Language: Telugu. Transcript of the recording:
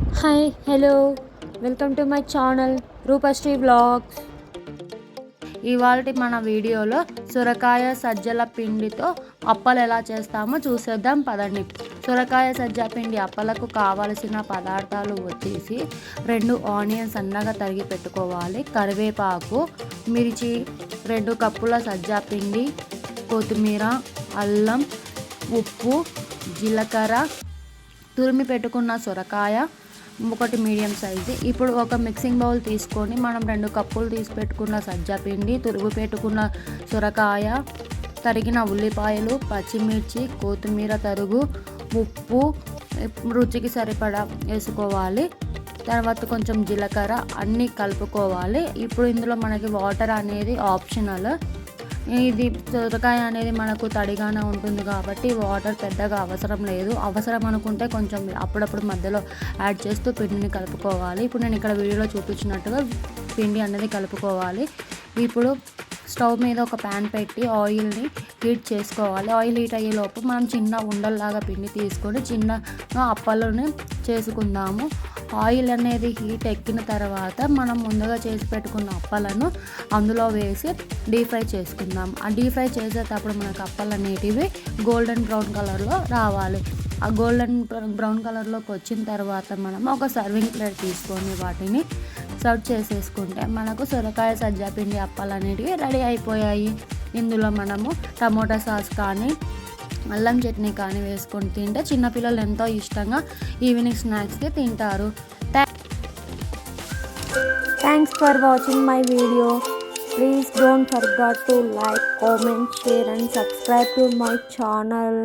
Hi hello welcome to my channel Roopasri blogs ఇవాళ మన వీడియోలో సొరకాయ సజ్జల పిండితో అప్పలు ఎలా చేస్తామో చూసేద్దాం పదండి. సొరకాయ సజ్జ పిండి అప్పలకు కావలసిన పదార్థాలు వచ్చేసి రెండు ఆనియన్స్ సన్నగా తరిగి పెట్టుకోవాలి. కరివేపాకు మిర్చి రెండు కప్పుల సజ్జ పిండి కొత్తిమీర అల్లం ఉప్పు జీలకర్ర తురిమి పెట్టుకున్న సొరకాయ ఒకటి మీడియం సైజు. ఇప్పుడు ఒక మిక్సింగ్ బౌల్ తీసుకొని మనం రెండు కప్పులు తీసి పెట్టుకున్న సజ్జ పిండి తురుగు పెట్టుకున్న సొరకాయ తరిగిన ఉల్లిపాయలు పచ్చిమిర్చి కొత్తిమీర తరుగు ఉప్పు రుచికి సరిపడా వేసుకోవాలి. తర్వాత కొంచెం జీలకర్ర అన్నీ కలుపుకోవాలి. ఇప్పుడు ఇందులో మనకి వాటర్ అనేది ఆప్షనల్. ఇది సొరకాయ అనేది మనకు తడిగానే ఉంటుంది కాబట్టి వాటర్ పెద్దగా అవసరం లేదు. అవసరం అనుకుంటే కొంచెం అప్పుడప్పుడు మధ్యలో యాడ్ చేస్తూ పిండిని కలుపుకోవాలి. ఇప్పుడు నేను ఇక్కడ వీడియోలో చూపించినట్టుగా పిండి అనేది కలుపుకోవాలి. ఇప్పుడు స్టవ్ మీద ఒక ప్యాన్ పెట్టి ఆయిల్ని హీట్ చేసుకోవాలి. ఆయిల్ హీట్ అయ్యేలోపు మనం చిన్న ఉండల్లాగా పిండి తీసుకొని చిన్నగా అప్పలను చేసుకుందాము. ఆయిల్ అనేది హీట్ ఎక్కిన తర్వాత మనం ముందుగా చేసి పెట్టుకున్న అప్పలను అందులో వేసి డీప్ ఫ్రై చేసుకుందాం. ఆ డీప్ ఫ్రై చేసేటప్పుడు మనకు అప్పలు అనేటివి గోల్డెన్ బ్రౌన్ కలర్లో రావాలి. ఆ గోల్డెన్ బ్రౌన్ కలర్లోకి వచ్చిన తర్వాత మనం ఒక సర్వింగ్ ప్లేట్ తీసుకొని వాటిని సర్వ్ చేసేసుకుంటే మనకు సొరకాయ సజ్జా పిండి అప్పాలు అనేటివి రెడీ అయిపోయాయి. ఇందులో మనము టమోటా సాస్ కానీ అల్లం చట్నీ కానీ వేసుకొని తింటే చిన్నపిల్లలు ఎంతో ఇష్టంగా ఈవినింగ్ స్నాక్స్కి తింటారు. Thanks for watching my video please don't forget to like comment share and subscribe to my channel